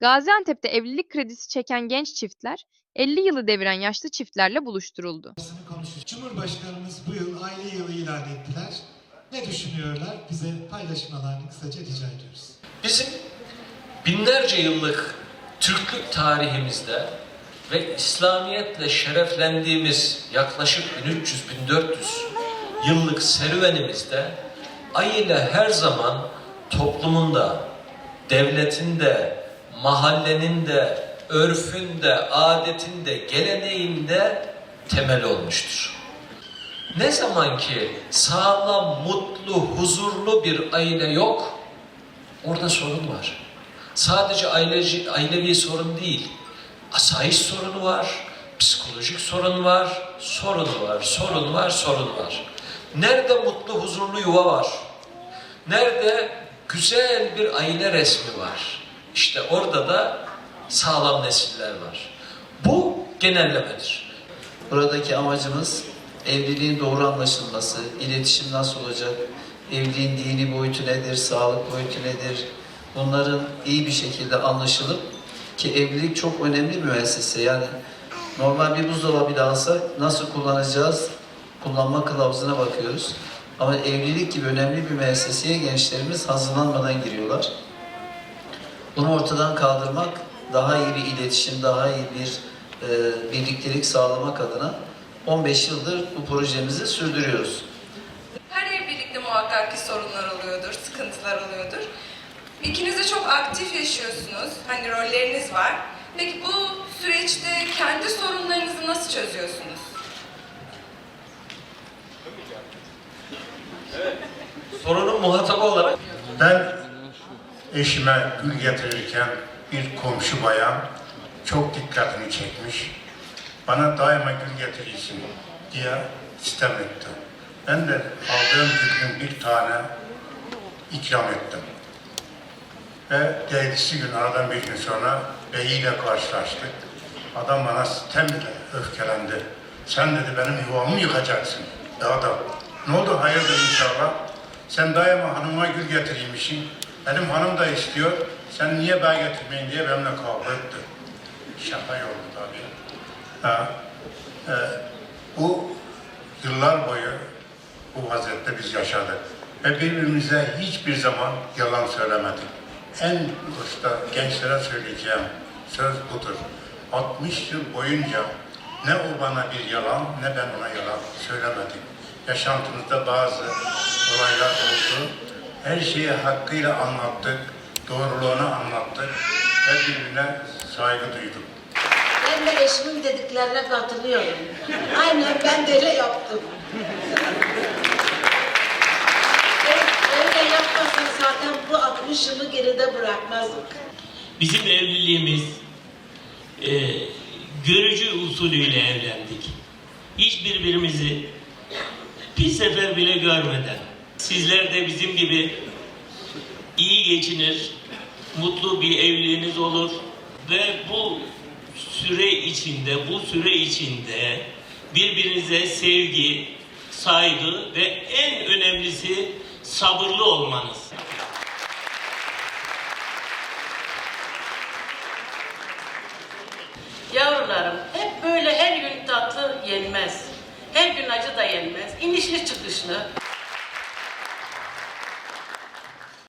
Gaziantep'te evlilik kredisi çeken genç çiftler 50 yılı deviren yaşlı çiftlerle buluşturuldu. Cumhurbaşkanımız bu yıl aile yılı ilan ettiler. Ne düşünüyorlar? Bize paylaşmalarını kısaca rica ediyoruz. Bizim binlerce yıllık Türklük tarihimizde ve İslamiyetle şereflendiğimiz yaklaşık 1300-1400 yıllık serüvenimizde aile her zaman toplumunda, devletinde, mahallenin de, örfünde, adetinde, geleneğinde temel olmuştur. Ne zaman ki sağlam, mutlu, huzurlu bir aile yok, orada sorun var. Sadece aileci, ailevi sorun değil, asayiş sorunu var, psikolojik sorun var, sorun var, sorun var, sorun var. Nerede mutlu, huzurlu yuva var? Nerede güzel bir aile resmi var? İşte orada da sağlam nesiller var. Bu genellemedir. Buradaki amacımız evliliğin doğru anlaşılması, iletişim nasıl olacak, evliliğin dini boyutu nedir, sağlık boyutu nedir, bunların iyi bir şekilde anlaşılıp ki evlilik çok önemli bir müessese. Yani normal bir buzdolabı da alsak nasıl kullanacağız, kullanma kılavuzuna bakıyoruz. Ama evlilik gibi önemli bir müesseseye gençlerimiz hazırlanmadan giriyorlar. Bunu ortadan kaldırmak, daha iyi bir iletişim, daha iyi bir e, birliktelik sağlamak adına 15 yıldır bu projemizi sürdürüyoruz. Her evlilikte muhakkak ki sorunlar oluyordur, sıkıntılar oluyordur. İkiniz de çok aktif yaşıyorsunuz. Hani rolleriniz var. Peki bu süreçte kendi sorunlarınızı nasıl çözüyorsunuz? Sorunun muhatabı olarak Ben eşime gül getirirken bir komşu bayan çok dikkatimi çekmiş. Bana daima gül getirirsin diye sitem etti. Ben de aldığım gülün bir tane ikram ettim. Ve değdisi gün aradan bir gün sonra beyiyle karşılaştık. Adam bana sitemle öfkelendi. Sen dedi benim yuvamı yıkacaksın. Ya adam ne oldu hayırdır inşallah? Sen daima hanıma gül getiriymişsin. Benim hanım da istiyor. Sen niye ben getirmeyin diye benimle kavga etti. Şaka oldu tabii. Ha, e, bu yıllar boyu bu vaziyette biz yaşadık. Ve birbirimize hiçbir zaman yalan söylemedik. En usta gençlere söyleyeceğim söz budur. 60 yıl boyunca ne o bana bir yalan ne ben ona yalan söylemedik. Yaşantımızda bazı olaylar oldu. Her şeyi hakkıyla anlattık, doğruluğunu anlattık ve birbirine saygı duyduk. Ben de eşimin dediklerine katılıyorum. Aynen ben de öyle yaptım. Ben öyle yapmasın zaten bu 60 yılı geride bırakmazdık. Bizim evliliğimiz e, görücü usulüyle evlendik. Hiç birbirimizi bir sefer bile görmeden. Sizler de bizim gibi iyi geçinir, mutlu bir evliliğiniz olur ve bu süre içinde, bu süre içinde birbirinize sevgi, saygı ve en önemlisi sabırlı olmanız. Yavrularım hep böyle her gün tatlı yenmez. Her gün acı da yenmez. İnişli çıkışlı.